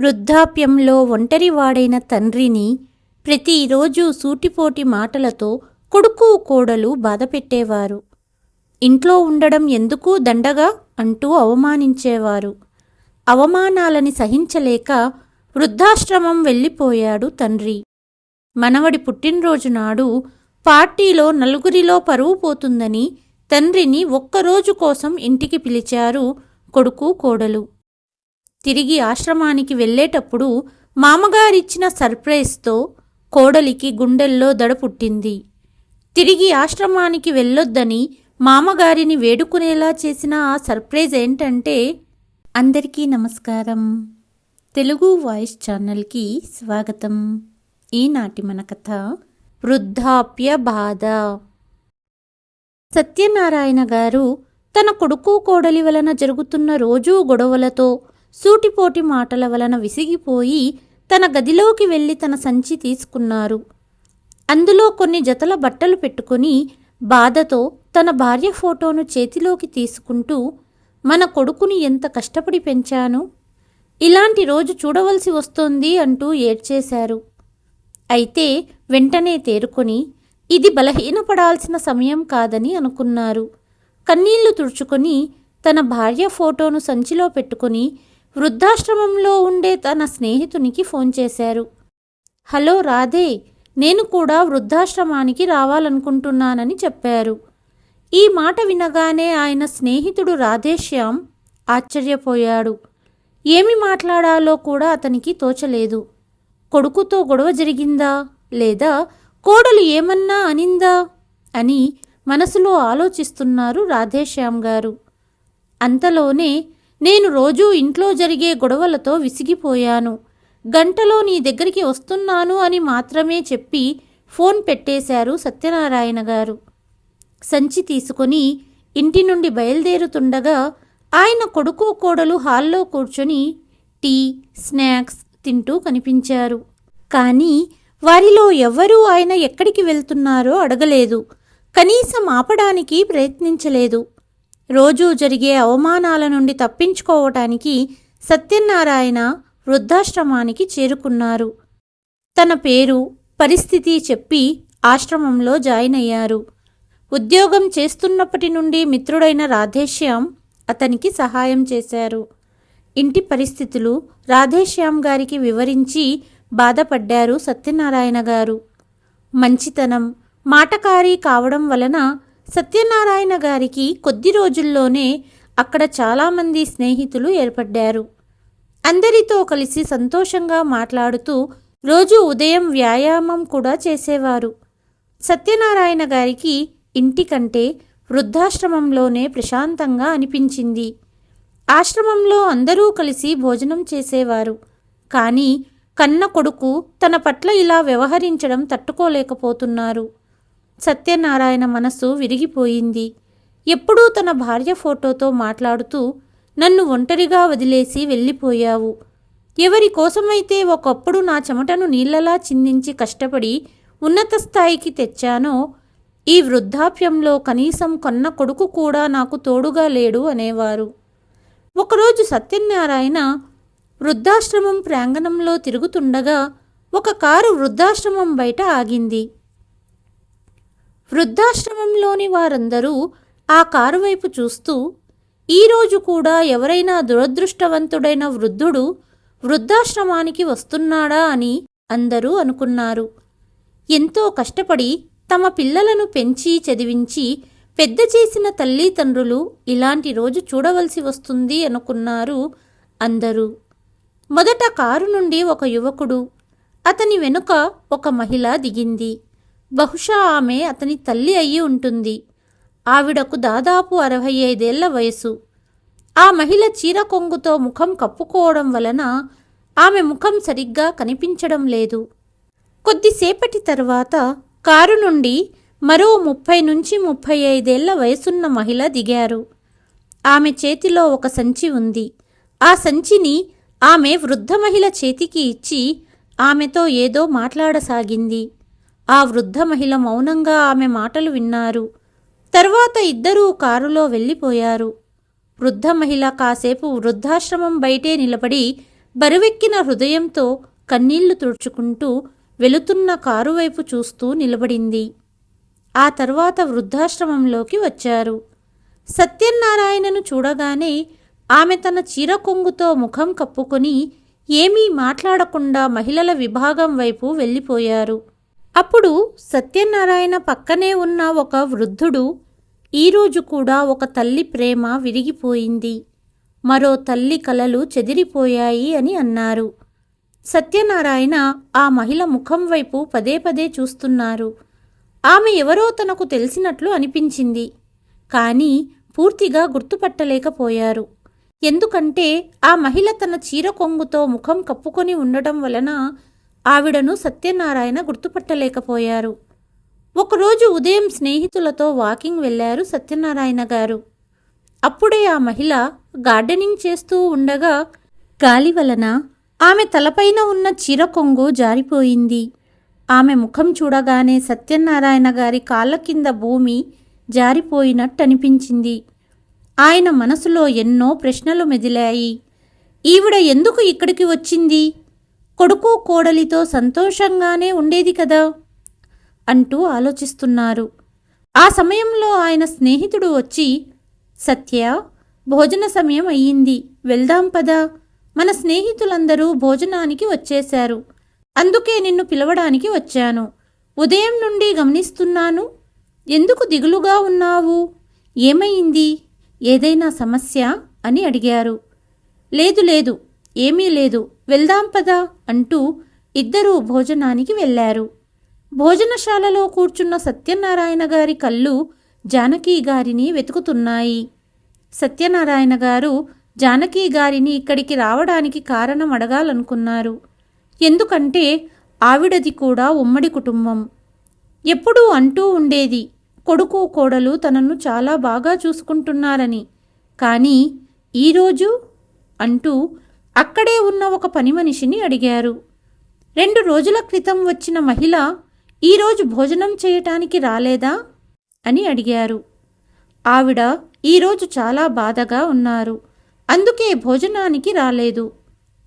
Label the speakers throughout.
Speaker 1: వృద్ధాప్యంలో ఒంటరివాడైన తండ్రిని ప్రతిరోజు సూటిపోటి మాటలతో కొడుకు కోడలు బాధపెట్టేవారు. ఇంట్లో ఉండడం ఎందుకు దండగా అంటూ అవమానించేవారు. అవమానాలని సహించలేక వృద్ధాశ్రమం వెళ్ళిపోయాడు తండ్రి. మనవడి పుట్టినరోజు నాడు పార్టీలో నలుగురిలో పరువు పోతుందని తండ్రిని ఒక్కరోజు కోసం ఇంటికి పిలిచారు కొడుకు కోడలు. తిరిగి ఆశ్రమానికి వెళ్ళేటప్పుడు మామగారిచ్చిన సర్ప్రైజ్తో కోడలికి గుండెల్లో దడ పుట్టింది. తిరిగి ఆశ్రమానికి వెళ్ళొద్దని మామగారిని వేడుకునేలా చేసిన ఆ సర్ప్రైజ్ ఏంటంటే అందరికీ నమస్కారం. తెలుగు వాయిస్ ఛానల్కి స్వాగతం. ఈనాటి మన కథ వృద్ధాప్య బాధ. సత్యనారాయణ గారు తన కొడుకు కోడలి వలన జరుగుతున్న రోజూ గొడవలతో సూటిపోటి మాటల వలన విసిగిపోయి తన గదిలోకి వెళ్ళి తన సంచి తీసుకున్నారు. అందులో కొన్ని జతల బట్టలు పెట్టుకుని బాధతో తన భార్య ఫోటోను చేతిలోకి తీసుకుంటూ మన కొడుకుని ఎంత కష్టపడి పెంచాను? ఇలాంటి రోజు చూడవలసి వస్తోంది అంటూ ఏడ్చేశారు. అయితే వెంటనే తేరుకొని ఇది బలహీనపడాల్సిన సమయం కాదని అనుకున్నారు. కన్నీళ్ళు తుడుచుకొని తన భార్య ఫోటోను సంచిలో పెట్టుకుని వృద్ధాశ్రమంలో ఉండే తన స్నేహితునికి ఫోన్ చేశారు. హలో రాధే నేను కూడా వృద్ధాశ్రమానికి రావాలనుకుంటున్నానని చెప్పారు. ఈ మాట వినగానే ఆయన స్నేహితుడు రాధేశ్యామ్ ఆశ్చర్యపోయాడు. ఏమి మాట్లాడాలో కూడా అతనికి తోచలేదు. కొడుకుతో గొడవ జరిగిందా? లేదా కోడలు ఏమన్నా అనిందా? అని మనసులో ఆలోచిస్తున్నారు రాధేశ్యామ్ గారు. అంతలోనే నేను రోజూ ఇంట్లో జరిగే గొడవలతో విసిగిపోయాను. గంటలో నీ దగ్గరికి వస్తున్నాను అని మాత్రమే చెప్పి ఫోన్ పెట్టేశారు సత్యనారాయణ గారు. సంచి తీసుకొని ఇంటి నుండి బయలుదేరుతుండగా ఆయన కొడుకు కోడలు హాల్లో కూర్చొని టీ స్నాక్స్ తింటూ కనిపించారు. కానీ వారిలో ఎవ్వరూ ఆయన ఎక్కడికి వెళ్తున్నారో అడగలేదు. కనీసం ఆపడానికి ప్రయత్నించలేదు. రోజూ జరిగే అవమానాల నుండి తప్పించుకోవటానికి సత్యనారాయణ వృద్ధాశ్రమానికి చేరుకున్నారు. తన పేరు పరిస్థితి చెప్పి ఆశ్రమంలో జాయిన్ అయ్యారు. ఉద్యోగం చేస్తున్నప్పటి నుండి మిత్రుడైన రాధేశ్యామ్ అతనికి సహాయం చేశారు. ఇంటి పరిస్థితులు రాధేశ్యామ్ గారికి వివరించి బాధపడ్డారు సత్యనారాయణ గారు. మంచితనం మాటకారి కావడం వలన సత్యనారాయణ గారికి కొద్ది రోజుల్లోనే అక్కడ చాలామంది స్నేహితులు ఏర్పడ్డారు. అందరితో కలిసి సంతోషంగా మాట్లాడుతూ రోజు ఉదయం వ్యాయామం కూడా చేసేవారు. సత్యనారాయణ గారికి ఇంటికంటే వృద్ధాశ్రమంలోనే ప్రశాంతంగా అనిపించింది. ఆశ్రమంలో అందరూ కలిసి భోజనం చేసేవారు. కానీ కన్న కొడుకు తన పట్ల ఇలా వ్యవహరించడం తట్టుకోలేకపోతున్నారు. సత్యనారాయణ మనస్సు విరిగిపోయింది. ఎప్పుడూ తన భార్య ఫోటోతో మాట్లాడుతూ నన్ను ఒంటరిగా వదిలేసి వెళ్ళిపోయావు. ఎవరి కోసమైతే ఒకప్పుడు నా చెమటను నీళ్ళలా చిందించి కష్టపడి ఉన్నత స్థాయికి తెచ్చానో ఈ వృద్ధాప్యంలో కనీసం కొన్న కొడుకు కూడా నాకు తోడుగా లేడు అనేవారు. ఒకరోజు సత్యనారాయణ వృద్ధాశ్రమం ప్రాంగణంలో తిరుగుతుండగా ఒక కారు వృద్ధాశ్రమం బయట ఆగింది. వృద్ధాశ్రమంలోని వారందరూ ఆ కారు వైపు చూస్తూ ఈరోజు కూడా ఎవరైనా దురదృష్టవంతుడైన వృద్ధుడు వృద్ధాశ్రమానికి వస్తున్నాడా అని అందరూ అనుకున్నారు. ఎంతో కష్టపడి తమ పిల్లలను పెంచి చదివించి పెద్ద చేసిన తల్లిదండ్రులు ఇలాంటి రోజు చూడవలసి వస్తుంది అనుకున్నారు అందరూ. మొదట కారు నుండి ఒక యువకుడు అతని వెనుక ఒక మహిళ దిగింది. బహుశా ఆమె అతని తల్లి అయి ఉంటుంది. ఆవిడకు దాదాపు అరవై ఐదేళ్ళ వయసు ఆ మహిళ చీర కొంగుతో ముఖం కప్పుకోవడం వలన ఆమె ముఖం సరిగ్గా కనిపించడం లేదు. కొద్దిసేపటి తర్వాత కారు నుండి మరో ముప్పై నుంచి ముప్పై ఐదేళ్ళ వయసున్న మహిళ దిగారు. ఆమె చేతిలో ఒక సంచి ఉంది. ఆ సంచిని ఆమె వృద్ధ మహిళ చేతికి ఇచ్చి ఆమెతో ఏదో మాట్లాడసాగింది. ఆ వృద్ధ మహిళ మౌనంగా ఆమె మాటలు విన్నారు. తర్వాత ఇద్దరూ కారులో వెళ్ళిపోయారు. వృద్ధ మహిళ కాసేపు వృద్ధాశ్రమం బయటే నిలబడి బరువెక్కిన హృదయంతో కన్నీళ్ళు తుడుచుకుంటూ వెళుతున్న కారు వైపు చూస్తూ నిలబడింది. ఆ తర్వాత వృద్ధాశ్రమంలోకి వచ్చారు. సత్యనారాయణను చూడగానే ఆమె తన చీర కొంగుతో ముఖం కప్పుకొని ఏమీ మాట్లాడకుండా మహిళల విభాగం వైపు వెళ్ళిపోయారు. అప్పుడు సత్యనారాయణ పక్కనే ఉన్న ఒక వృద్ధుడు ఈరోజు కూడా ఒక తల్లి ప్రేమ విరిగిపోయింది. మరో తల్లి కలలు చెదిరిపోయాయి అని అన్నారు. సత్యనారాయణ ఆ మహిళ ముఖం వైపు పదే పదే చూస్తున్నారు. ఆమె ఎవరో తనకు తెలిసినట్లు అనిపించింది. కానీ పూర్తిగా గుర్తుపట్టలేకపోయారు. ఎందుకంటే ఆ మహిళ తన చీర కొంగుతో ముఖం కప్పుకొని ఉండటం వలన ఆవిడను సత్యనారాయణ గుర్తుపట్టలేకపోయారు. ఒకరోజు ఉదయం స్నేహితులతో వాకింగ్ వెళ్ళారు సత్యనారాయణ గారు. అప్పుడే ఆ మహిళ గార్డెనింగ్ చేస్తూ ఉండగా గాలి వలన ఆమె తలపైన ఉన్న చీర కొంగు జారిపోయింది. ఆమె ముఖం చూడగానే సత్యనారాయణ గారి కాళ్ళ కింద భూమి జారిపోయినట్టు అనిపించింది ఆయన మనసులో ఎన్నో ప్రశ్నలు మెదిలాయి. ఈవిడ ఎందుకు ఇక్కడికి వచ్చింది? కొడుకు కోడలితో సంతోషంగానే ఉండేది కదా? అంటూ ఆలోచిస్తున్నారు. ఆ సమయంలో ఆయన స్నేహితుడు వచ్చి సత్య భోజన సమయం అయ్యింది. వెళ్దాం పదా. మన స్నేహితులందరూ భోజనానికి వచ్చేశారు. అందుకే నిన్ను పిలవడానికి వచ్చాను. ఉదయం నుండి గమనిస్తున్నాను. ఎందుకు దిగులుగా ఉన్నావు? ఏమైంది? ఏదైనా సమస్య? అని అడిగారు. లేదు లేదు. ఏమీ లేదు. వెళ్దాం పదా అంటూ ఇద్దరూ భోజనానికి వెళ్ళారు. భోజనశాలలో కూర్చున్న సత్యనారాయణ గారి కళ్ళు జానకి గారిని వెతుకుతున్నాయి. సత్యనారాయణ గారు జానకి గారిని ఇక్కడికి రావడానికి కారణం అడగాలనుకున్నారు. ఎందుకంటే ఆవిడది కూడా ఉమ్మడి కుటుంబం. ఎప్పుడూ అంటూ ఉండేది కొడుకు కోడలు తనను చాలా బాగా చూసుకుంటున్నారని. కానీ ఈరోజు అంటూ అక్కడే ఉన్న ఒక పని మనిషిని అడిగారు. రెండు రోజుల క్రితం వచ్చిన మహిళ ఈరోజు భోజనం చేయటానికి రాలేదా? అని అడిగారు. ఆవిడ ఈరోజు చాలా బాధగా ఉన్నారు. అందుకే భోజనానికి రాలేదు.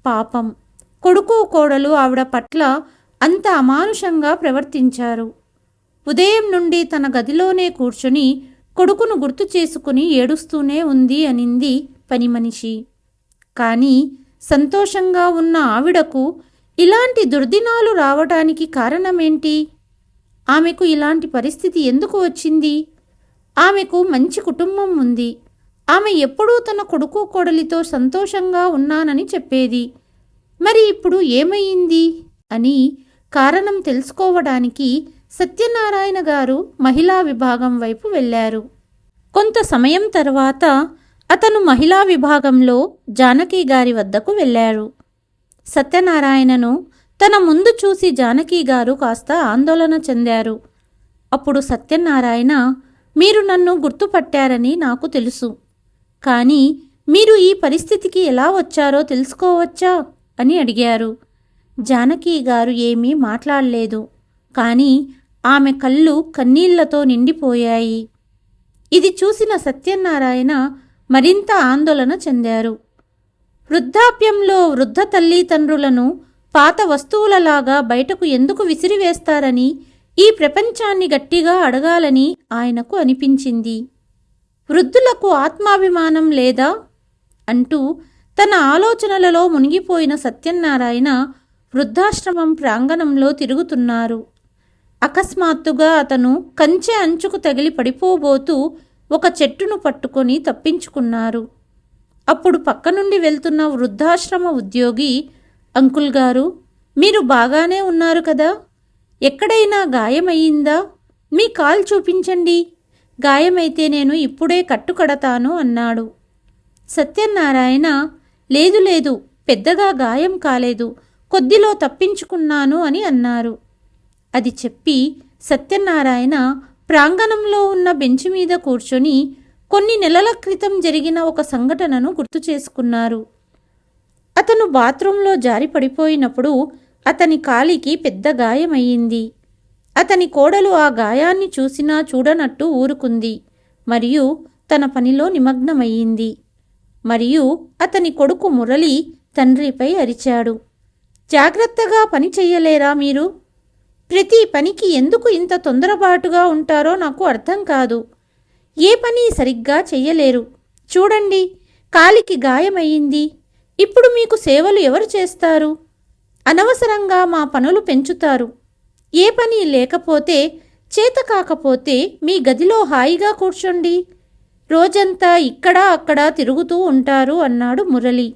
Speaker 1: పాపం. కొడుకు కోడలు ఆవిడ పట్ల అంత అమానుషంగా ప్రవర్తించారు. ఉదయం నుండి తన గదిలోనే కూర్చుని కొడుకును గుర్తు చేసుకుని ఏడుస్తూనే ఉంది అనింది పని మనిషి. కానీ సంతోషంగా ఉన్న ఆవిడకు ఇలాంటి దుర్దినాలు రావటానికి కారణమేంటి? ఆమెకు ఇలాంటి పరిస్థితి ఎందుకు వచ్చింది? ఆమెకు మంచి కుటుంబం ఉంది. ఆమె ఎప్పుడూ తన కొడుకు కోడలితో సంతోషంగా ఉన్నానని చెప్పేది. మరి ఇప్పుడు ఏమయ్యింది? అని కారణం తెలుసుకోవడానికి సత్యనారాయణ గారు మహిళా విభాగం వైపు వెళ్ళారు. కొంత సమయం తర్వాత అతను మహిళా విభాగంలో జానకి గారి వద్దకు వెళ్ళారు. సత్యనారాయణను తన ముందు చూసి జానకి గారు కాస్త ఆందోళన చెందారు. అప్పుడు సత్యనారాయణ మీరు నన్ను గుర్తుపట్టారని నాకు తెలుసు. కానీ మీరు ఈ పరిస్థితికి ఎలా వచ్చారో తెలుసుకోవచ్చా? అని అడిగారు. జానకి గారు ఏమీ మాట్లాడలేదు. కానీ ఆమె కళ్ళు కన్నీళ్ళతో నిండిపోయాయి. ఇది చూసిన సత్యనారాయణ మరింత ఆందోళన చెందారు. వృద్ధాప్యంలో వృద్ధ తల్లిదండ్రులను పాత వస్తువులలాగా బయటకు ఎందుకు విసిరివేస్తారని ఈ ప్రపంచాన్ని గట్టిగా అడగాలని ఆయనకు అనిపించింది. వృద్ధులకు ఆత్మాభిమానం లేదా? అంటూ తన ఆలోచనలలో మునిగిపోయిన సత్యనారాయణ వృద్ధాశ్రమం ప్రాంగణంలో తిరుగుతున్నారు. అకస్మాత్తుగా అతను కంచె అంచుకు తగిలి పడిపోబోతూ ఒక చెట్టును పట్టుకొని తప్పించుకున్నారు. అప్పుడు పక్క నుండి వెళ్తున్న వృద్ధాశ్రమ ఉద్యోగి అంకుల్ గారు మీరు బాగానే ఉన్నారు కదా? ఎక్కడైనా గాయమయ్యిందా? మీ కాల్ చూపించండి. గాయమైతే నేను ఇప్పుడే కట్టుకడతాను అన్నాడు. సత్యనారాయణ లేదు లేదు పెద్దగా గాయం కాలేదు కొద్దిలో తప్పించుకున్నాను అని అన్నారు. అది చెప్పి సత్యనారాయణ ప్రాంగణంలో ఉన్న బెంచ్ మీద కూర్చొని కొన్ని నెలల క్రితం జరిగిన ఒక సంఘటనను గుర్తు చేసుకున్నారు. అతను బాత్రూంలో జారి పడిపోయినప్పుడు అతని కాలికి పెద్ద గాయమయ్యింది. అతని కోడలు ఆ గాయాన్ని చూసినా చూడనట్టు ఊరుకుంది మరియు తన పనిలో నిమగ్నమయ్యింది. మరియు అతని కొడుకు మురళి తండ్రిపై అరిచాడు. జాగ్రత్తగా పని చెయ్యలేరా మీరు? ప్రతి పనికి ఎందుకు ఇంత తొందరపాటుగా ఉంటారో నాకు అర్థం కాదు. ఏ పని సరిగ్గా చెయ్యలేరు. చూడండి కాలికి గాయమయ్యింది. ఇప్పుడు మీకు సేవలు ఎవరు చేస్తారు? అనవసరంగా మా పనులు పెంచుతారు. ఏ పని లేకపోతే చేత కాకపోతే మీ గదిలో హాయిగా కూర్చోండి. రోజంతా ఇక్కడ అక్కడ తిరుగుతూ ఉంటారు అన్నాడు మురళి.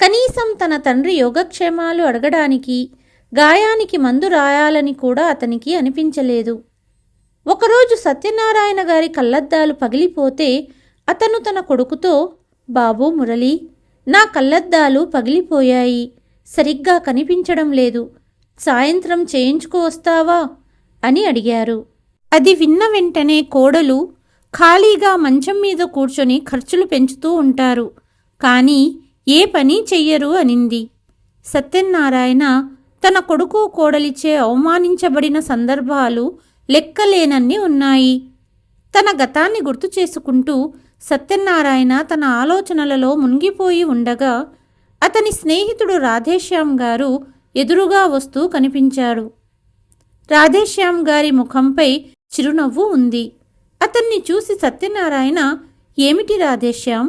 Speaker 1: కనీసం తన తండ్రి యోగక్షేమాలు అడగడానికి గాయానికి మందు రాయాలని కూడా అతనికి అనిపించలేదు. ఒకరోజు సత్యనారాయణ గారి కళ్ళద్దాలు పగిలిపోతే అతను తన కొడుకుతో బాబు మురళి నా కళ్ళద్దాలు పగిలిపోయాయి. సరిగ్గా కనిపించడం లేదు. సాయంత్రం చేయించుకు వస్తావా? అని అడిగారు. అది విన్న వెంటనే కోడలు ఖాళీగా మంచం మీద కూర్చొని ఖర్చులు పెంచుతూ ఉంటారు. కానీ ఏ పని చెయ్యరు అనింది. సత్యనారాయణ తన కొడుకు కోడలిచే అవమానించబడిన సందర్భాలు లెక్కలేనన్ని ఉన్నాయి. తన గతాన్ని గుర్తు చేసుకుంటూ సత్యనారాయణ తన ఆలోచనలలో మునిగిపోయి ఉండగా అతని స్నేహితుడు రాధేశ్యామ్ గారు ఎదురుగా వస్తూ కనిపించాడు రాధేశ్యామ్ గారి ముఖంపై చిరునవ్వు ఉంది. అతన్ని చూసి సత్యనారాయణ ఏమిటి రాధేశ్యామ్?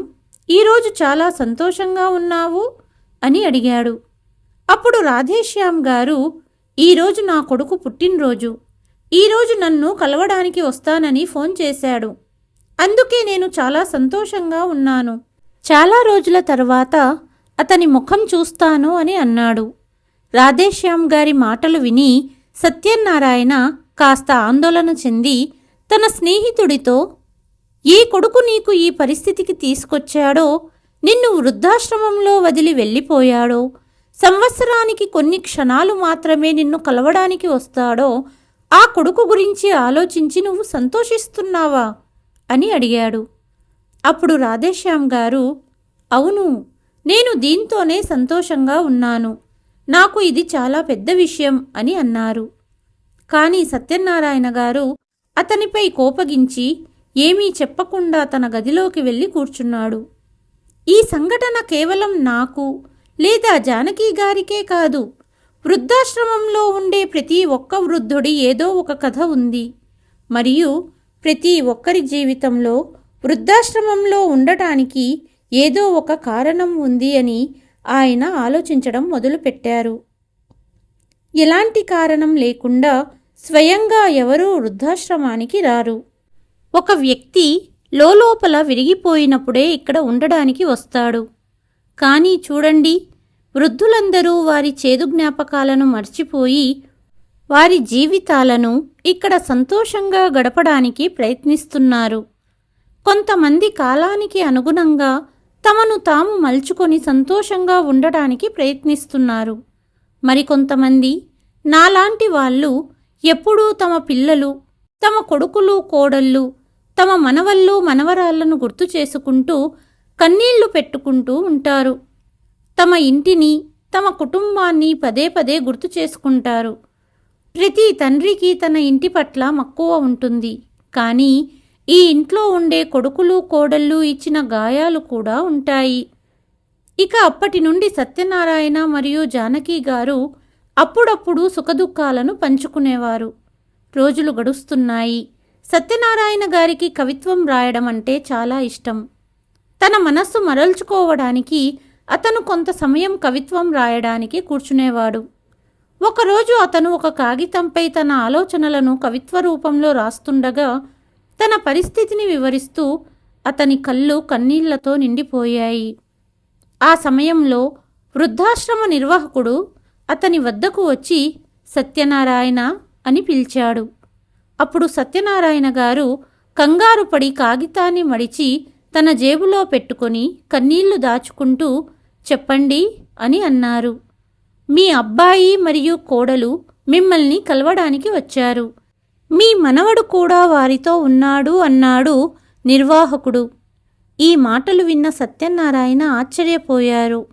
Speaker 1: ఈరోజు చాలా సంతోషంగా ఉన్నావు? అని అడిగాడు. అప్పుడు రాధేశ్యామ్ గారు ఈరోజు నా కొడుకు పుట్టినరోజు. ఈరోజు నన్ను కలవడానికి వస్తానని ఫోన్ చేశాడు. అందుకే నేను చాలా సంతోషంగా ఉన్నాను. చాలా రోజుల తర్వాత అతని ముఖం చూస్తాను అని అన్నాడు. రాధేశ్యామ్ గారి మాటలు విని సత్యనారాయణ కాస్త ఆందోళన చెంది తన స్నేహితుడితో ఏ కొడుకు నీకు ఈ పరిస్థితికి తీసుకొచ్చాడో నిన్ను వృద్ధాశ్రమంలో వదిలి వెళ్ళిపోయాడో సంవత్సరానికి కొన్ని క్షణాలు మాత్రమే నిన్ను కలవడానికి వస్తాడో ఆ కొడుకు గురించి ఆలోచించి నువ్వు సంతోషిస్తున్నావా? అని అడిగాడు. అప్పుడు రాధేశ్యామ్ గారు అవును నేను దీంతోనే సంతోషంగా ఉన్నాను. నాకు ఇది చాలా పెద్ద విషయం అని అన్నారు. కానీ సత్యనారాయణ గారు అతనిపై కోపగించి ఏమీ చెప్పకుండా తన గదిలోకి వెళ్ళి కూర్చున్నాడు. ఈ సంఘటన కేవలం నాకు లేదా జానకి గారికే కాదు. వృద్ధాశ్రమంలో ఉండే ప్రతి ఒక్క వృద్ధుడి ఏదో ఒక కథ ఉంది. మరియు ప్రతి ఒక్కరి జీవితంలో వృద్ధాశ్రమంలో ఉండటానికి ఏదో ఒక కారణం ఉంది అని ఆయన ఆలోచించడం మొదలుపెట్టారు. ఎలాంటి కారణం లేకుండా స్వయంగా ఎవరూ వృద్ధాశ్రమానికి రారు. ఒక వ్యక్తి లోపల విరిగిపోయినప్పుడే ఇక్కడ ఉండడానికి వస్తాడు. కానీ చూడండి వృద్ధులందరూ వారి చేదు జ్ఞాపకాలను మర్చిపోయి వారి జీవితాలను ఇక్కడ సంతోషంగా గడపడానికి ప్రయత్నిస్తున్నారు. కొంతమంది కాలానికి అనుగుణంగా తమను తాము మలుచుకొని సంతోషంగా ఉండటానికి ప్రయత్నిస్తున్నారు. మరికొంతమంది నాలాంటి వాళ్ళు ఎప్పుడూ తమ పిల్లలు తమ కొడుకులు కోడళ్ళు తమ మనవళ్ళు మనవరాళ్ళను గుర్తు చేసుకుంటూ కన్నీళ్ళు పెట్టుకుంటూ ఉంటారు. తమ ఇంటిని తమ కుటుంబాన్ని పదే పదే గుర్తు చేసుకుంటారు. ప్రతి తండ్రికి తన ఇంటి పట్ల మక్కువ ఉంటుంది. కానీ ఈ ఇంట్లో ఉండే కొడుకులు కోడళ్ళు ఇచ్చిన గాయాలు కూడా ఉంటాయి. ఇక అప్పటి నుండి సత్యనారాయణ మరియు జానకి గారు అప్పుడప్పుడు సుఖదుఖాలను పంచుకునేవారు. రోజులు గడుస్తున్నాయి. సత్యనారాయణ గారికి కవిత్వం రాయడం అంటే చాలా ఇష్టం. తన మనస్సు మరల్చుకోవడానికి అతను కొంత సమయం కవిత్వం రాయడానికి కూర్చునేవాడు. ఒకరోజు అతను ఒక కాగితంపై తన ఆలోచనలను కవిత్వ రూపంలో రాస్తుండగా తన పరిస్థితిని వివరిస్తూ అతని కళ్ళు కన్నీళ్ళతో నిండిపోయాయి. ఆ సమయంలో వృద్ధాశ్రమ నిర్వాహకుడు అతని వద్దకు వచ్చి సత్యనారాయణ అని పిలిచాడు. అప్పుడు సత్యనారాయణ గారు కంగారు పడి కాగితాన్ని మడిచి తన జేబులో పెట్టుకొని కన్నీళ్ళు దాచుకుంటూ చెప్పండి అని అన్నారు. మీ అబ్బాయి మరియు కోడలు మిమ్మల్ని కలవడానికి వచ్చారు. మీ మనవడు కూడా వారితో ఉన్నాడు అన్నాడు నిర్వాహకుడు. ఈ మాటలు విన్న సత్యనారాయణ ఆశ్చర్యపోయారు.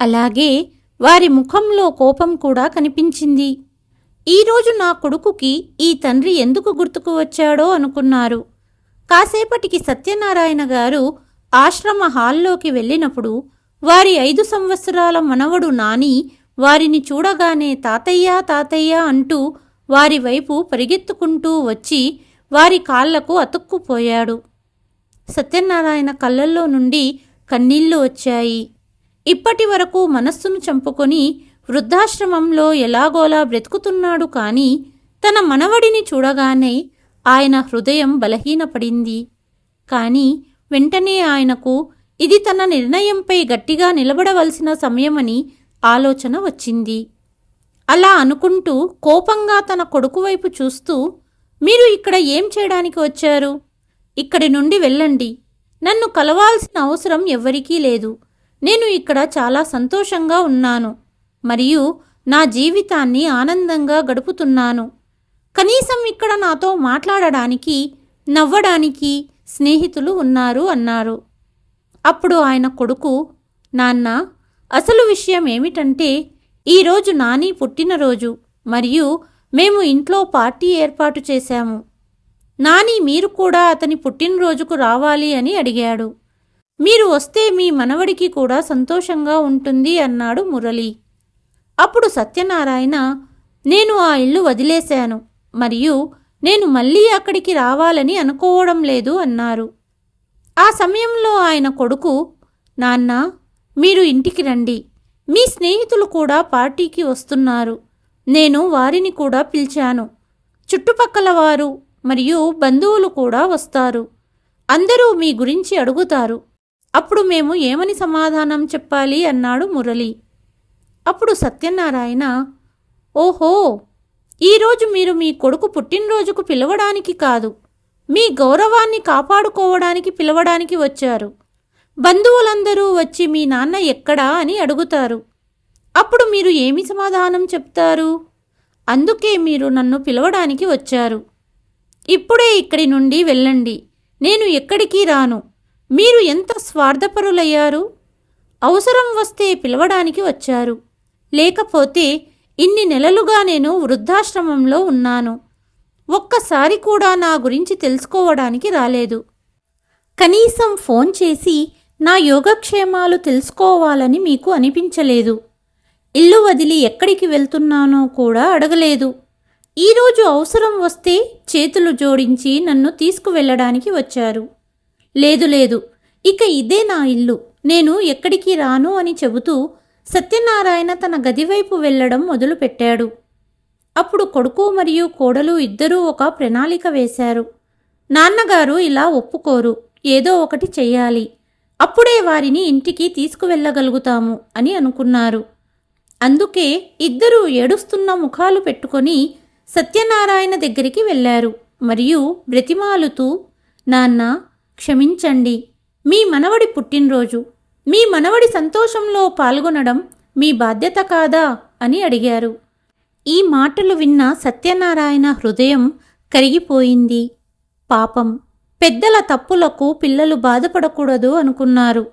Speaker 1: అలాగే వారి ముఖంలో కోపం కూడా కనిపించింది. ఈరోజు నా కొడుకుకి ఈ తండ్రి ఎందుకు గుర్తుకు వచ్చాడో అనుకున్నారు. కాసేపటికి సత్యనారాయణ గారు ఆశ్రమ హాల్లోకి వెళ్ళినప్పుడు వారి ఐదు సంవత్సరాల మనవడు నాని వారిని చూడగానే తాతయ్య తాతయ్య అంటూ వారి వైపు పరిగెత్తుకుంటూ వచ్చి వారి కాళ్ళకు అతుక్కుపోయాడు. సత్యనారాయణ కళ్ళల్లో నుండి కన్నీళ్ళు వచ్చాయి. ఇప్పటి వరకు మనస్సును చంపుకొని వృద్ధాశ్రమంలో ఎలాగోలా బ్రతుకుతున్నాడు కానీ తన మనవడిని చూడగానే ఆయన హృదయం బలహీనపడింది. కానీ వెంటనే ఆయనకు ఇది తన నిర్ణయంపై గట్టిగా నిలబడవలసిన సమయమని ఆలోచన వచ్చింది. అలా అనుకుంటూ కోపంగా తన కొడుకు వైపు చూస్తూ మీరు ఇక్కడ ఏం చేయడానికి వచ్చారు? ఇక్కడి నుండి వెళ్ళండి. నన్ను కలవాల్సిన అవసరం ఎవ్వరికీ లేదు. నేను ఇక్కడ చాలా సంతోషంగా ఉన్నాను. మరియు నా జీవితాన్ని ఆనందంగా గడుపుతున్నాను. కనీసం ఇక్కడ నాతో మాట్లాడడానికి నవ్వడానికి స్నేహితులు ఉన్నారు అన్నారు. అప్పుడు ఆయన కొడుకు నాన్న అసలు విషయం ఏమిటంటే ఈరోజు నాని పుట్టినరోజు మరియు మేము ఇంట్లో పార్టీ ఏర్పాటు చేశాము. నాని మీరు కూడా అతని పుట్టినరోజుకు రావాలి అని అడిగాడు. మీరు వస్తే మీ మనవడికి కూడా సంతోషంగా ఉంటుంది అన్నాడు మురళి. అప్పుడు సత్యనారాయణ నేను ఆ ఇల్లు వదిలేశాను. మరియు నేను మళ్ళీ అక్కడికి రావాలని అనుకోవడం లేదు అన్నారు. ఆ సమయంలో ఆయన కొడుకు నాన్న మీరు ఇంటికి రండి. మీ స్నేహితులు కూడా పార్టీకి వస్తున్నారు. నేను వారిని కూడా పిలిచాను. చుట్టుపక్కల వారు మరియు బంధువులు కూడా వస్తారు. అందరూ మీ గురించి అడుగుతారు. అప్పుడు మేము ఏమని సమాధానం చెప్పాలి? అన్నాడు మురళి. అప్పుడు సత్యనారాయణ ఓహో ఈరోజు మీరు మీ కొడుకు పుట్టినరోజుకు పిలవడానికి కాదు మీ గౌరవాన్ని కాపాడుకోవడానికి పిలవడానికి వచ్చారు. బంధువులందరూ వచ్చి మీ నాన్న ఎక్కడా అని అడుగుతారు. అప్పుడు మీరు ఏమి సమాధానం చెప్తారు? అందుకే మీరు నన్ను పిలవడానికి వచ్చారు. ఇప్పుడే ఇక్కడి నుండి వెళ్ళండి. నేను ఎక్కడికి రాను. మీరు ఎంత స్వార్థపరులయ్యారు? అవసరం వస్తే పిలవడానికి వచ్చారు. లేకపోతే ఇన్ని నెలలుగా నేను వృద్ధాశ్రమంలో ఉన్నాను. ఒక్కసారి కూడా నా గురించి తెలుసుకోవడానికి రాలేదు. కనీసం ఫోన్ చేసి నా యోగక్షేమాలు తెలుసుకోవాలని మీకు అనిపించలేదు. ఇల్లు వదిలి ఎక్కడికి వెళ్తున్నానో కూడా అడగలేదు. ఈరోజు అవసరం వస్తే చేతులు జోడించి నన్ను తీసుకువెళ్ళడానికి వచ్చారు. లేదు లేదు ఇక ఇదే నా ఇల్లు. నేను ఎక్కడికి రాను అని చెబుతూ సత్యనారాయణ తన గదివైపు వెళ్ళడం మొదలుపెట్టాడు. అప్పుడు కొడుకు మరియు కోడలు ఇద్దరూ ఒక ప్రణాళిక వేశారు. నాన్నగారు ఇలా ఒప్పుకోరు. ఏదో ఒకటి చెయ్యాలి. అప్పుడే వారిని ఇంటికి తీసుకువెళ్ళగలుగుతాము అని అనుకున్నారు. అందుకే ఇద్దరూ ఏడుస్తున్న ముఖాలు పెట్టుకొని సత్యనారాయణ దగ్గరికి వెళ్ళారు. మరియు బ్రతిమాలుతూ నాన్న క్షమించండి. మీ మనవడి పుట్టినరోజు. మీ మనవడి సంతోషంలో పాల్గొనడం మీ బాధ్యత కాదా అని అడిగారు. ఈ మాటలు విన్న సత్యనారాయణ హృదయం కరిగిపోయింది. పాపం పెద్దల తప్పులకు పిల్లలు బాధపడకూడదు అనుకున్నారు.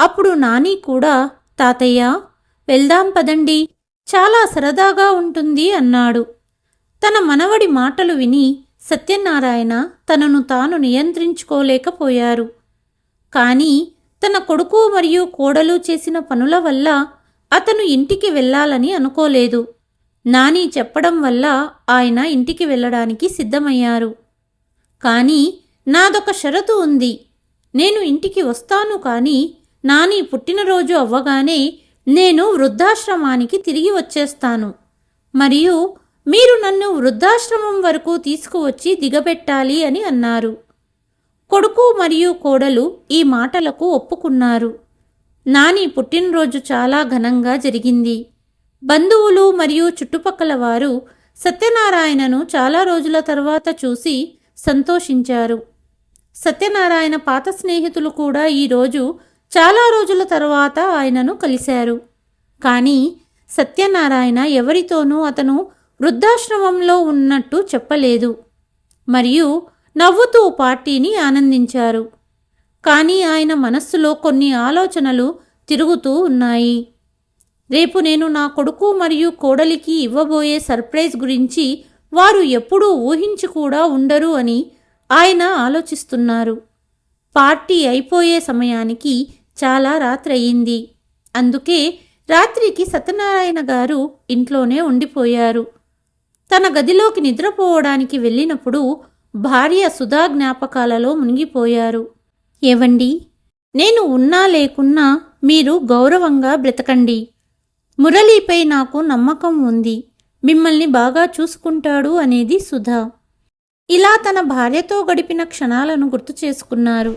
Speaker 1: అప్పుడు నాని కూడా తాతయ్య వెళ్దాం పదండి చాలా సరదాగా ఉంటుంది అన్నాడు. తన మనవడి మాటలు విని సత్యనారాయణ తనను తాను నియంత్రించుకోలేకపోయారు. కానీ తన కొడుకు మరియు కోడలు చేసిన పనుల వల్ల అతను ఇంటికి వెళ్ళాలని అనుకోలేదు. నాని చెప్పడం వల్ల ఆయన ఇంటికి వెళ్ళడానికి సిద్ధమయ్యారు. కానీ నాదొక షరతు ఉంది. నేను ఇంటికి వస్తాను కానీ నాని పుట్టినరోజు అవ్వగానే నేను వృద్ధాశ్రమానికి తిరిగి వచ్చేస్తాను. మరియు మీరు నన్ను వృద్ధాశ్రమం వరకు తీసుకువచ్చి దిగబెట్టాలి అని అన్నారు. కొడుకు మరియు కోడలు ఈ మాటలకు ఒప్పుకున్నారు. నాని పుట్టినరోజు చాలా ఘనంగా జరిగింది. బంధువులు మరియు చుట్టుపక్కల వారు సత్యనారాయణను చాలా రోజుల తర్వాత చూసి సంతోషించారు. సత్యనారాయణ పాత స్నేహితులు కూడా ఈరోజు చాలా రోజుల తర్వాత ఆయనను కలిశారు. కానీ సత్యనారాయణ ఎవరితోనూ అతను వృద్ధాశ్రమంలో ఉన్నట్టు చెప్పలేదు. మరియు నవ్వుతూ పార్టీని ఆనందించారు. కానీ ఆయన మనస్సులో కొన్ని ఆలోచనలు తిరుగుతూ ఉన్నాయి. రేపు నేను నా కొడుకు మరియు కోడలికి ఇవ్వబోయే సర్ప్రైజ్ గురించి వారు ఎప్పుడూ ఊహించి కూడా ఉండరు అని ఆయన ఆలోచిస్తున్నారు. పార్టీ అయిపోయే సమయానికి చాలా రాత్రయింది అందుకే రాత్రికి సత్యనారాయణ గారు ఇంట్లోనే ఉండిపోయారు. తన గదిలోకి నిద్రపోవడానికి వెళ్ళినప్పుడు భార్య సుధా జ్ఞాపకాలలో మునిగిపోయారు. ఏవండి? నేను ఉన్నా లేకున్నా మీరు గౌరవంగా బ్రతకండి. మురళీపై నాకు నమ్మకం ఉంది. మిమ్మల్ని బాగా చూసుకుంటాడు అనేది సుధా. ఇలా తన భార్యతో గడిపిన క్షణాలను గుర్తు చేసుకున్నారు.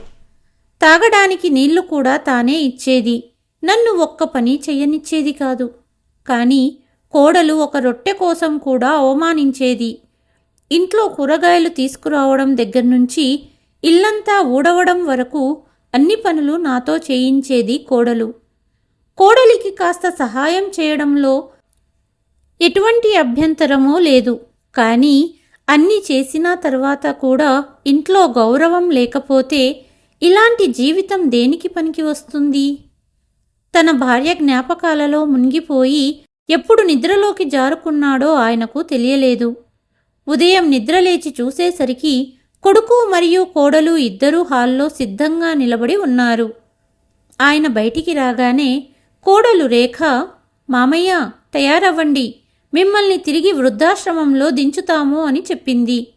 Speaker 1: తాగడానికి నీళ్ళు కూడా తానే ఇచ్చేది. నన్ను ఒక్క పని చెయ్యనిచ్చేది కాదు. కానీ కోడలు ఒక రొట్టె కోసం కూడా అవమానించేది. ఇంట్లో కూరగాయలు తీసుకురావడం దగ్గర నుంచి ఇల్లంతా ఊడవడం వరకు అన్ని పనులు నాతో చేయించేది కోడలు. కోడలికి కాస్త సహాయం చేయడంలో ఎటువంటి అభ్యంతరమూ లేదు. కానీ అన్ని చేసిన తర్వాత కూడా ఇంట్లో గౌరవం లేకపోతే ఇలాంటి జీవితం దేనికి పనికి వస్తుంది? తన భార్య జ్ఞాపకాలలో మునిగిపోయి ఎప్పుడు నిద్రలోకి జారుకున్నాడో ఆయనకు తెలియలేదు. ఉదయం నిద్రలేచి చూసేసరికి కొడుకు మరియు కోడలు ఇద్దరూ హాల్లో సిద్ధంగా నిలబడి ఉన్నారు. ఆయన బయటికి రాగానే కోడలు రేఖ మామయ్య తయారవ్వండి. మిమ్మల్ని తిరిగి వృద్ధాశ్రమంలో దించుతాము అని చెప్పింది.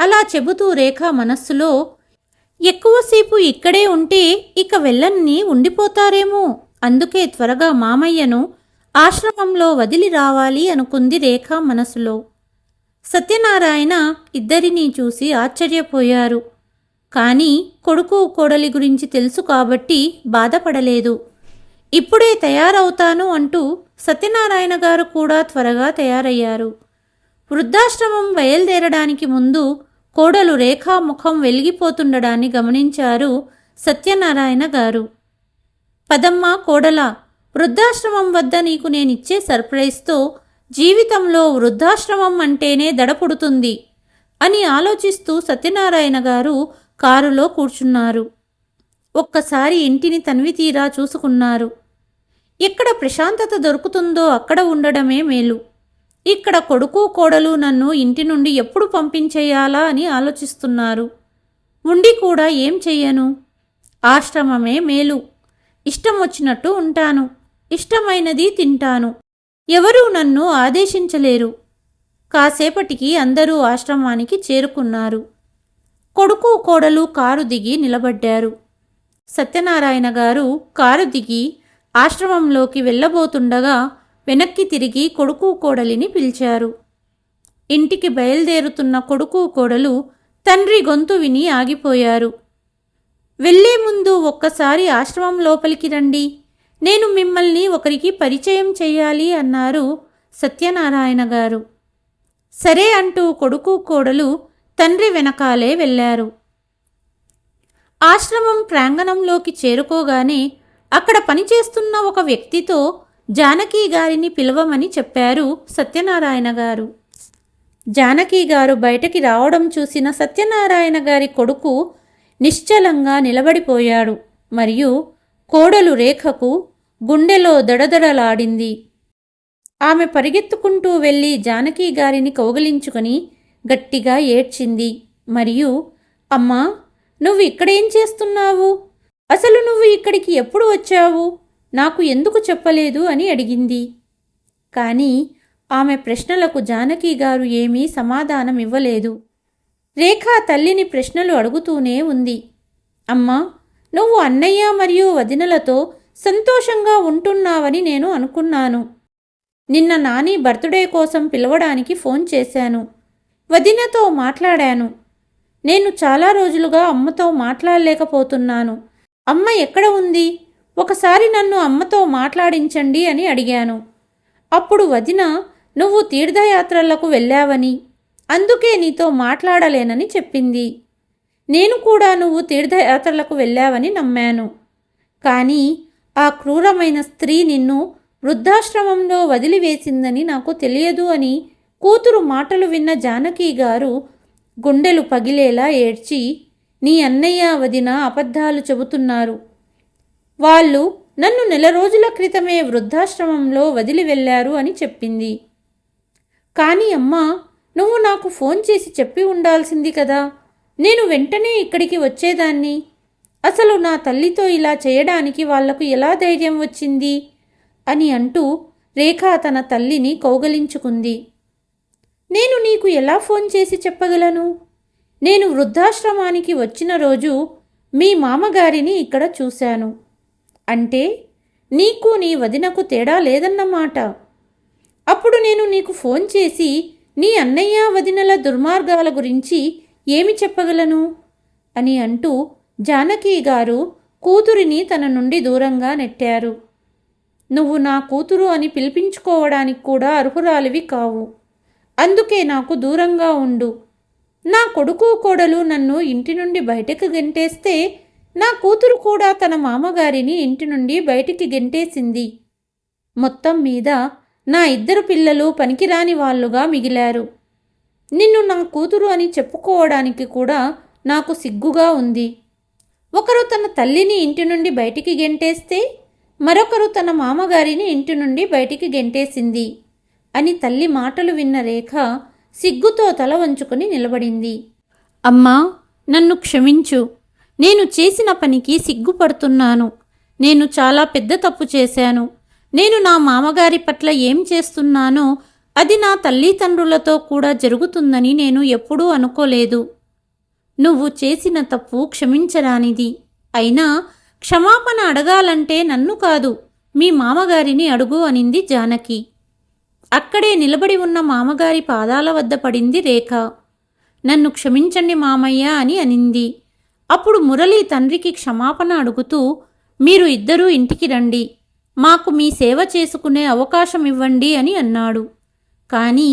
Speaker 1: అలా చెబుతూ రేఖ మనస్సులో ఎక్కువసేపు ఇక్కడే ఉంటే ఇక వెళ్ళన్ని ఉండిపోతారేమో. అందుకే త్వరగా మామయ్యను ఆశ్రమంలో వదిలి రావాలి అనుకుంది రేఖ మనసులో సత్యనారాయణ ఇద్దరినీ చూసి ఆశ్చర్యపోయారు. కానీ కొడుకు కోడలి గురించి తెలుసు కాబట్టి బాధపడలేదు. ఇప్పుడే తయారవుతాను అంటూ సత్యనారాయణ గారు కూడా త్వరగా తయారయ్యారు. వృద్ధాశ్రమం బయలుదేరడానికి ముందు కోడలు రేఖా ముఖం వెలిగిపోతుండడాన్ని గమనించారు సత్యనారాయణ గారు. పదమ్మ కోడల వృద్ధాశ్రమం వద్ద నీకు నేనిచ్చే సర్ప్రైజ్తో జీవితంలో వృద్ధాశ్రమం అంటేనే దడపుడుతుంది అని ఆలోచిస్తూ సత్యనారాయణ గారు కారులో కూర్చున్నారు. ఒక్కసారి ఇంటిని తనివి తీరా చూసుకున్నారు. ఎక్కడ ప్రశాంతత దొరుకుతుందో అక్కడ ఉండడమే మేలు. ఇక్కడ కొడుకు కోడలు నన్ను ఇంటి నుండి ఎప్పుడు పంపించేయాలా అని ఆలోచిస్తున్నారు. ఉండి కూడా ఏం చెయ్యను? ఆశ్రమమే మేలు. ఇష్టం వచ్చినట్టు ఉంటాను. ఇష్టమైనది తింటాను. ఎవరూ నన్ను ఆదేశించలేరు. కాసేపటికి అందరూ ఆశ్రమానికి చేరుకున్నారు. కొడుకు కోడలు కారు దిగి నిలబడ్డారు. సత్యనారాయణ గారు కారు దిగి ఆశ్రమంలోకి వెళ్ళబోతుండగా వెనక్కి తిరిగి కొడుకు కోడలిని పిలిచారు. ఇంటికి బయలుదేరుతున్న కొడుకు కోడలు తండ్రి గొంతు విని ఆగిపోయారు. వెళ్ళే ముందు ఒక్కసారి ఆశ్రమం లోపలికి రండి. నేను మిమ్మల్ని ఒకరికి పరిచయం చేయాలి అన్నారు సత్యనారాయణ గారు. సరే అంటూ కొడుకు కోడలు తండ్రి వెనకాలే వెళ్ళారు. ఆశ్రమం ప్రాంగణంలోకి చేరుకోగానే అక్కడ పనిచేస్తున్న ఒక వ్యక్తితో జానకి గారిని పిలవమని చెప్పారు సత్యనారాయణ గారు. జానకి గారు బయటకి రావడం చూసిన సత్యనారాయణ గారి కొడుకు నిశ్చలంగా నిలబడిపోయాడు మరియు కోడలు రేఖకు గుండెలో దడదడలాడింది. ఆమె పరిగెత్తుకుంటూ వెళ్ళి జానకి గారిని కౌగిలించుకొని గట్టిగా ఏడ్చింది. మరియు అమ్మా నువ్వు ఇక్కడేం చేస్తున్నావు? అసలు నువ్వు ఇక్కడికి ఎప్పుడు వచ్చావు? నాకు ఎందుకు చెప్పలేదు? అని అడిగింది. కానీ ఆమె ప్రశ్నలకు జానకి గారు ఏమీ సమాధానం ఇవ్వలేదు. రేఖా తల్లిని ప్రశ్నలు అడుగుతూనే ఉంది. అమ్మా నువ్వు అన్నయ్య మరియు వదినలతో సంతోషంగా ఉంటున్నావని నేను అనుకున్నాను. నిన్న నాని బర్త్డే కోసం పిలవడానికి ఫోన్ చేశాను. వదినతో మాట్లాడాను. నేను చాలా రోజులుగా అమ్మతో మాట్లాడలేకపోతున్నాను. అమ్మ ఎక్కడ ఉంది? ఒకసారి నన్ను అమ్మతో మాట్లాడించండి అని అడిగాను. అప్పుడు వదిన నువ్వు తీర్థయాత్రలకు వెళ్ళావని అందుకే నీతో మాట్లాడలేనని చెప్పింది. నేను కూడా నువ్వు తీర్థయాత్రలకు వెళ్ళావని నమ్మాను. కానీ ఆ క్రూరమైన స్త్రీ నిన్ను వృద్ధాశ్రమంలో వదిలివేసిందని నాకు తెలియదు అని కూతురు మాటలు విన్న జానకి గారు గుండెలు పగిలేలా ఏడ్చి నీ అన్నయ్య వదిన అబద్ధాలు చెబుతున్నారు. వాళ్ళు నన్ను నెల రోజుల క్రితమే వృద్ధాశ్రమంలో వదిలి వెళ్ళారు అని చెప్పింది. కానీ అమ్మా నువ్వు నాకు ఫోన్ చేసి చెప్పి ఉండాల్సింది కదా. నేను వెంటనే ఇక్కడికి వచ్చేదాన్ని. అసలు నా తల్లితో ఇలా చేయడానికి వాళ్ళకు ఎలా ధైర్యం వచ్చింది? అని అంటూ రేఖ తన తల్లిని కౌగలించుకుంది. నేను నీకు ఎలా ఫోన్ చేసి చెప్పగలను? నేను వృద్ధాశ్రమానికి వచ్చిన రోజు మీ మామగారిని ఇక్కడ చూశాను. అంటే నీకు నీ వదినకు తేడా లేదన్నమాట. అప్పుడు నేను నీకు ఫోన్ చేసి నీ అన్నయ్య వదినల దుర్మార్గాల గురించి ఏమి చెప్పగలను? అని అంటూ జానకి గారు కూతురిని తన నుండి దూరంగా నెట్టారు. నువ్వు నా కూతురు అని పిలిపించుకోవడానికి కూడా అర్హురాలివి కావు. అందుకే నాకు దూరంగా ఉండు. నా కొడుకు కోడలు నన్ను ఇంటి నుండి బయటకు గెంటేస్తే నా కూతురు కూడా తన మామగారిని ఇంటి నుండి బయటికి గెంటేసింది. మొత్తం మీద నా ఇద్దరు పిల్లలు పనికిరాని వాళ్ళుగా మిగిలారు. నిన్ను నా కూతురు అని చెప్పుకోవడానికి కూడా నాకు సిగ్గుగా ఉంది. ఒకరు తన తల్లిని ఇంటి నుండి బయటికి గెంటేస్తే మరొకరు తన మామగారిని ఇంటి నుండి బయటికి గెంటేసింది అని తల్లి మాటలు విన్న రేఖ సిగ్గుతో తల వంచుకొని నిలబడింది. అమ్మా నన్ను క్షమించు. నేను చేసిన పనికి సిగ్గుపడుతున్నాను. నేను చాలా పెద్ద తప్పు చేశాను. నేను నా మామగారి పట్ల ఏం చేస్తున్నానో అది నా తల్లిదండ్రులతో కూడా జరుగుతుందని నేను ఎప్పుడూ అనుకోలేదు. నువ్వు చేసిన తప్పు క్షమించరానిది. అయినా క్షమాపణ అడగాలంటే నన్ను కాదు మీ మామగారిని అడుగు అనింది జానకి. అక్కడే నిలబడి ఉన్న మామగారి పాదాల వద్ద పడింది రేఖ. నన్ను క్షమించండి మామయ్య అని అనింది. అప్పుడు మురళి తండ్రికి క్షమాపణ అడుగుతూ మీరు ఇద్దరూ ఇంటికి రండి మాకు మీ సేవ చేసుకునే అవకాశం ఇవ్వండి అని అన్నాడు. కానీ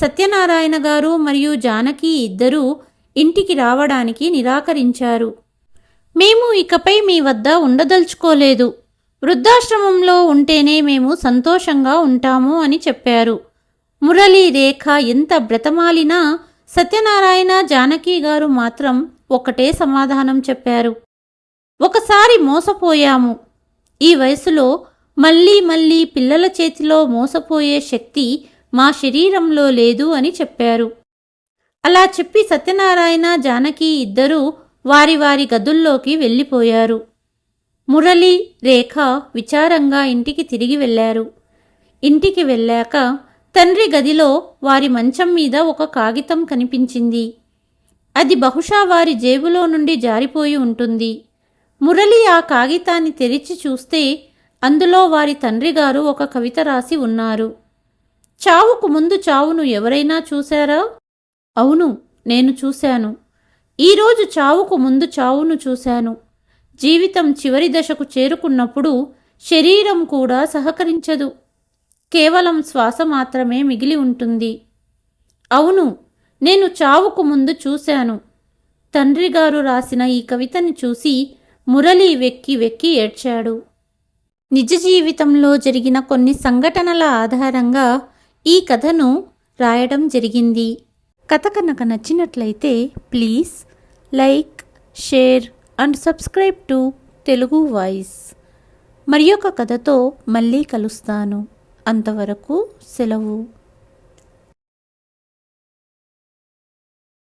Speaker 1: సత్యనారాయణ గారు మరియు జానకి ఇద్దరూ ఇంటికి రావడానికి నిరాకరించారు. మేము ఇకపై మీ వద్ద ఉండదలుచుకోలేదు. వృద్ధాశ్రమంలో ఉంటేనే మేము సంతోషంగా ఉంటాము అని చెప్పారు. మురళి రేఖ ఎంత బ్రతమాలినా సత్యనారాయణ జానకి గారు మాత్రం ఒకటే సమాధానం చెప్పారు. ఒకసారి మోసపోయాము. ఈ వయసులో మళ్ళీ మళ్ళీ పిల్లల చేతిలో మోసపోయే శక్తి మా శరీరంలో లేదు అని చెప్పారు. అలా చెప్పి సత్యనారాయణ జానకి ఇద్దరూ వారి వారి గదుల్లోకి వెళ్ళిపోయారు. మురళి రేఖ విచారంగా ఇంటికి తిరిగి వెళ్ళారు. ఇంటికి వెళ్ళాక తండ్రి గదిలో వారి మంచం మీద ఒక కాగితం కనిపించింది. అది బహుశా వారి జేబులో నుండి జారిపోయి ఉంటుంది. మురళి ఆ కాగితాన్ని తెరిచి చూస్తే అందులో వారి తండ్రి గారు ఒక కవిత రాసి ఉన్నారు. చావుకు ముందు చావును ఎవరైనా చూశారా? అవును నేను చూశాను. ఈరోజు చావుకు ముందు చావును చూశాను. జీవితం చివరి దశకు చేరుకున్నప్పుడు శరీరం కూడా సహకరించదు. కేవలం శ్వాస మాత్రమే మిగిలి ఉంటుంది. అవును నేను చావుకు ముందు చూశాను. తండ్రిగారు రాసిన ఈ కవితని చూసి మురళి వెక్కి వెక్కి ఏడ్చాడు. నిజ జీవితంలో జరిగిన కొన్ని సంఘటనల ఆధారంగా ఈ కథను రాయడం జరిగింది. కథ కనుక నచ్చినట్లయితే please like share and subscribe to Telugu voice. మరి ఒక కథతో మళ్ళీ కలుస్తాను. అంతవరకు సెలవు.